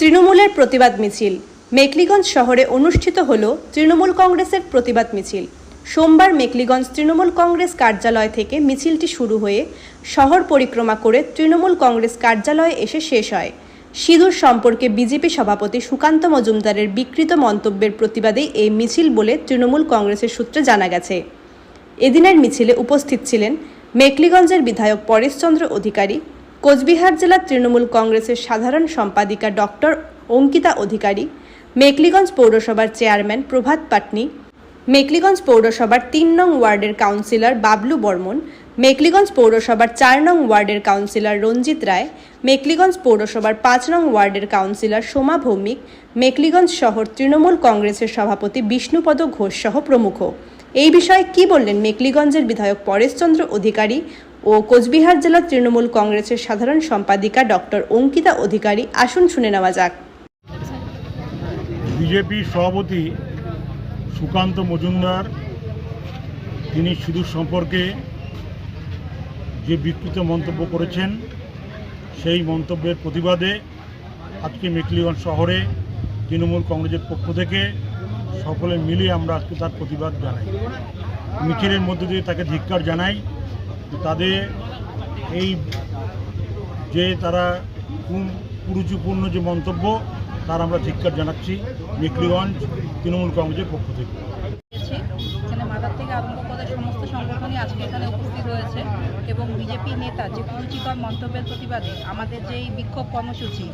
তৃণমূলের প্রতিবাদ মিছিল। মেকলিগঞ্জ শহরে অনুষ্ঠিত হল তৃণমূল কংগ্রেসের প্রতিবাদ মিছিল। সোমবার মেকলিগঞ্জ তৃণমূল কংগ্রেস কার্যালয় থেকে মিছিলটি শুরু হয়ে শহর পরিক্রমা করে তৃণমূল কংগ্রেস কার্যালয়ে এসে শেষ হয়। সিঁদুর সম্পর্কে বিজেপি সভাপতি সুকান্ত মজুমদারের বিকৃত মন্তব্যের প্রতিবাদে এই মিছিল বলে তৃণমূল কংগ্রেসের সূত্রে জানা গেছে। এদিনের মিছিলে উপস্থিত ছিলেন মেকলিগঞ্জের বিধায়ক পরেশচন্দ্র অধিকারী কোচবিহার জেলা তৃণমূল কংগ্রেসের সাধারণ সম্পাদিকা ডক্টর অঙ্কিতা অধিকারী, মেকলিগঞ্জ পৌরসভার চেয়ারম্যান প্রভাত পাটনি, মেকলিগঞ্জ পৌরসভার তিন নং ওয়ার্ডের কাউন্সিলর বাবলু বর্মন, মেকলিগঞ্জ পৌরসভার চার নং ওয়ার্ডের কাউন্সিলর রঞ্জিত রায়, মেকলিগঞ্জ পৌরসভার পাঁচ নং ওয়ার্ডের কাউন্সিলর সোমা ভৌমিক, মেকলিগঞ্জ শহর তৃণমূল কংগ্রেসের সভাপতি বিষ্ণুপদ ঘোষ সহ প্রমুখ। এই বিষয়ে কি বললেন মেকলিগঞ্জের বিধায়ক পরেশচন্দ্র অধিকারী ও কোচবিহার জেলা তৃণমূল কংগ্রেসের সাধারণ সম্পাদিকা ডক্টর অঙ্কিতা অধিকারী। আসুন শুনে নেওয়া যাক। বিজেপির সভাপতি সুকান্ত মজুমদার, তিনি সিঁদুর সম্পর্কে যে বিকৃত মন্তব্য করেছেন, সেই মন্তব্যের প্রতিবাদে আজকে মেকলিগঞ্জ শহরে তৃণমূল কংগ্রেসের পক্ষ থেকে সকলে মিলে আমরা আজকে তার প্রতিবাদ জানাই। মিছিলের মধ্যে দিয়ে তাকে ধিক্কার জানাই। তাদের এই যে তারা কুরুচিপূর্ণ যে মন্তব্য, তার আমরা ধিক্কার জানাচ্ছি মেকলিগঞ্জ তৃণমূল কংগ্রেসের পক্ষ থেকে। সমস্ত সংগঠনই আজকে এখানে উপস্থিত হয়েছে এবং বিজেপি নেতা যে কুরুচিকর মন্তব্যের প্রতিবাদে আমাদের যে এই বিক্ষোভ কর্মসূচি,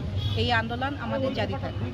এই আন্দোলন আমাদের জারি থাকবে।